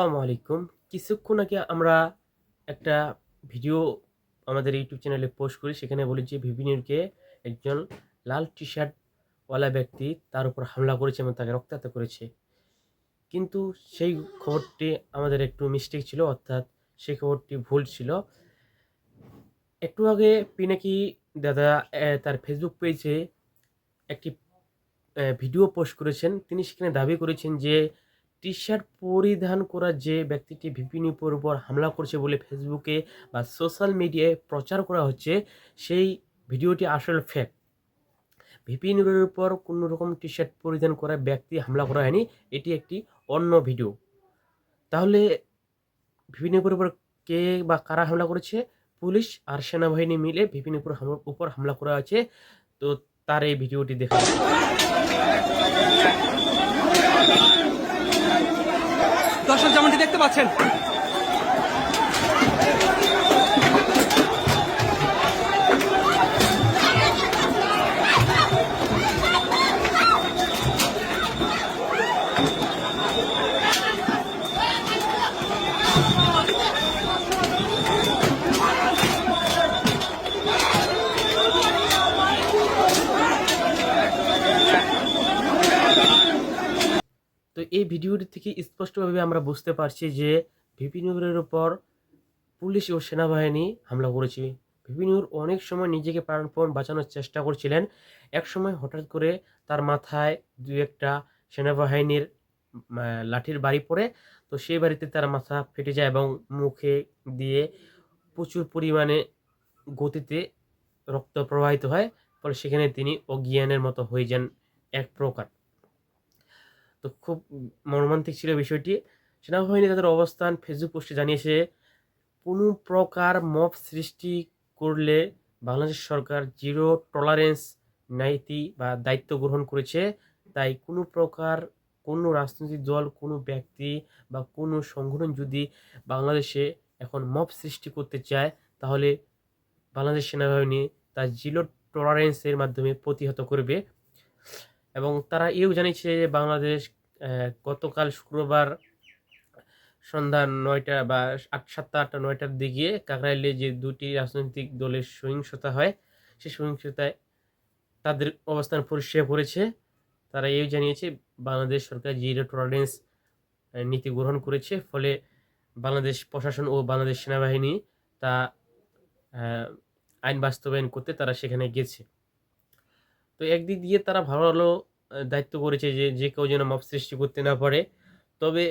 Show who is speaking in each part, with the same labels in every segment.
Speaker 1: আসসালামু আলাইকুম। কিছুক্ষণ আগে আমরা একটা ভিডিও আমাদের ইউটিউব চ্যানেলে পোস্ট করি, সেখানে বলি যে ভিভিনিউরকে একজন লাল টি শার্টওয়ালা ব্যক্তি তার উপর হামলা করেছে এবং তাকে রক্তাক্ত করেছে। কিন্তু সেই খবরটি আমাদের একটু মিস্টেক ছিল, অর্থাৎ সেই খবরটি ভুল ছিল। একটু আগে পিনাকি দাদা তার ফেসবুক পেজে একটি ভিডিও পোস্ট করেছেন। তিনি সেখানে দাবি করেছেন যে টি শার্ট পরিধান করা যে ব্যক্তিটি ভিপিনির উপর হামলা করছে বলে ফেসবুকে বা সোশ্যাল মিডিয়ায় প্রচার করা হচ্ছে, সেই ভিডিওটি আসলে ফেক ভিপিনুরের উপর কোনো রকম টি শার্ট পরিধান করা ব্যক্তি হামলা করা হয়নি, এটি একটি অন্য ভিডিও তাহলে ভিপিনুরের উপর কে বা কারা হামলা করেছে? পুলিশ আর সেনাবাহিনী মিলে ভিপিনুর উপর হামলা- উপর হামলা করা হয়েছে। তো তার এই ভিডিওটি দেখা
Speaker 2: দর্শক যেমনটি দেখতে পাচ্ছেন
Speaker 1: এই ভিডিওটি থেকে স্পষ্টভাবে আমরা বুঝতে পারছি যে ভিপিনুরের উপর পুলিশ ও সেনাবাহিনী হামলা করেছে। ভিপিনুর অনেক সময় নিজেকে প্রাণপণ বাঁচানোর চেষ্টা করছিলেন। এক সময় হঠাৎ করে তার মাথায় দু একটা সেনাবাহিনীর লাঠির বাড়ি পড়ে, তো সেই বাড়িতে তার মাথা ফেটে যায় এবং মুখে দিয়ে প্রচুর পরিমাণে গতিতে রক্ত প্রবাহিত হয়, ফলে সেখানে তিনি অজ্ঞানের মতো হয়ে যান এক প্রকার। তো খুব মর্মান্তিক ছিল বিষয়টি। সেনাবাহিনী তাদের অবস্থান ফেসবুক পোস্টে জানিয়েছে, কোনো প্রকার মব সৃষ্টি করলে বাংলাদেশ সরকার জিরো টলারেন্স নীতি বা দায়িত্ব গ্রহণ করেছে। তাই কোনো প্রকার কোনো রাজনৈতিক দল, কোনো ব্যক্তি বা কোনো সংগঠন যদি বাংলাদেশে এখন মব সৃষ্টি করতে চায়, তাহলে বাংলাদেশ সেনাবাহিনী তার জিরো টলারেন্সের মাধ্যমে প্রতিহত করবে। এবং তারা এও জানিয়েছে যে বাংলাদেশ গতকাল শুক্রবার সন্ধ্যা নয়টা বা আট, সাতটা, আটটা, নয়টার দিকে কাকরাইলে যে দুটি রাজনৈতিক দলের সহিংসতা হয়, সেই সহিংসতায় তাদের অবস্থান পরিষ্কার করেছে। তারা এও জানিয়েছে, বাংলাদেশ সরকার জিরো টলারেন্স নীতি গ্রহণ করেছে। ফলে বাংলাদেশ প্রশাসন ও বাংলাদেশ সেনাবাহিনী তা আইন বাস্তবায়ন করতে তারা সেখানে গেছে। তো একদিক দিয়ে তারা ভালো ভালো দায়িত্ব করেছে যে যে কেউ যেন মব সৃষ্টি করতে না পারে। তবে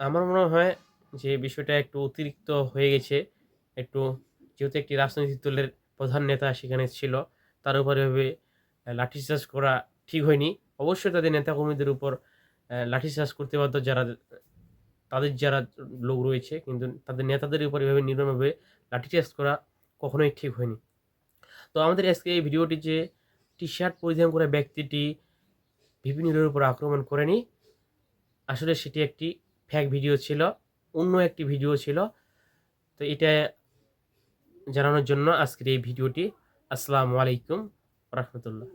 Speaker 1: আমার মনে হয় যে বিষয়টা একটু অতিরিক্ত হয়ে গেছে। একটু যেহেতু একটি রাজনৈতিক দলের প্রধান নেতা সেখানে ছিল, তার উপরে ভাবে লাঠিচার্জ করা ঠিক হয়নি। অবশ্যই তাদের নেতাকর্মীদের উপর লাঠিচার্জ করতে বাধ্য যারা, তাদের যারা লোক রয়েছে, কিন্তু তাদের নেতাদের উপর এভাবে নির্মমভাবে লাঠিচার্জ করা কখনোই ঠিক হয়নি। তো আমাদের আজকে এই ভিডিওটি যে টি শার্ট পরিধান করে ব্যক্তিটি ভিপিনুরের উপর আক্রমণ করেনি। আসলে সেটি একটি ফ্যাক ভিডিও ছিল, অন্য একটি ভিডিও ছিল। তো এটা জানানোর জন্য আজকের এই ভিডিওটি আসসালামু আলাইকুম রহমতুল্লাহ।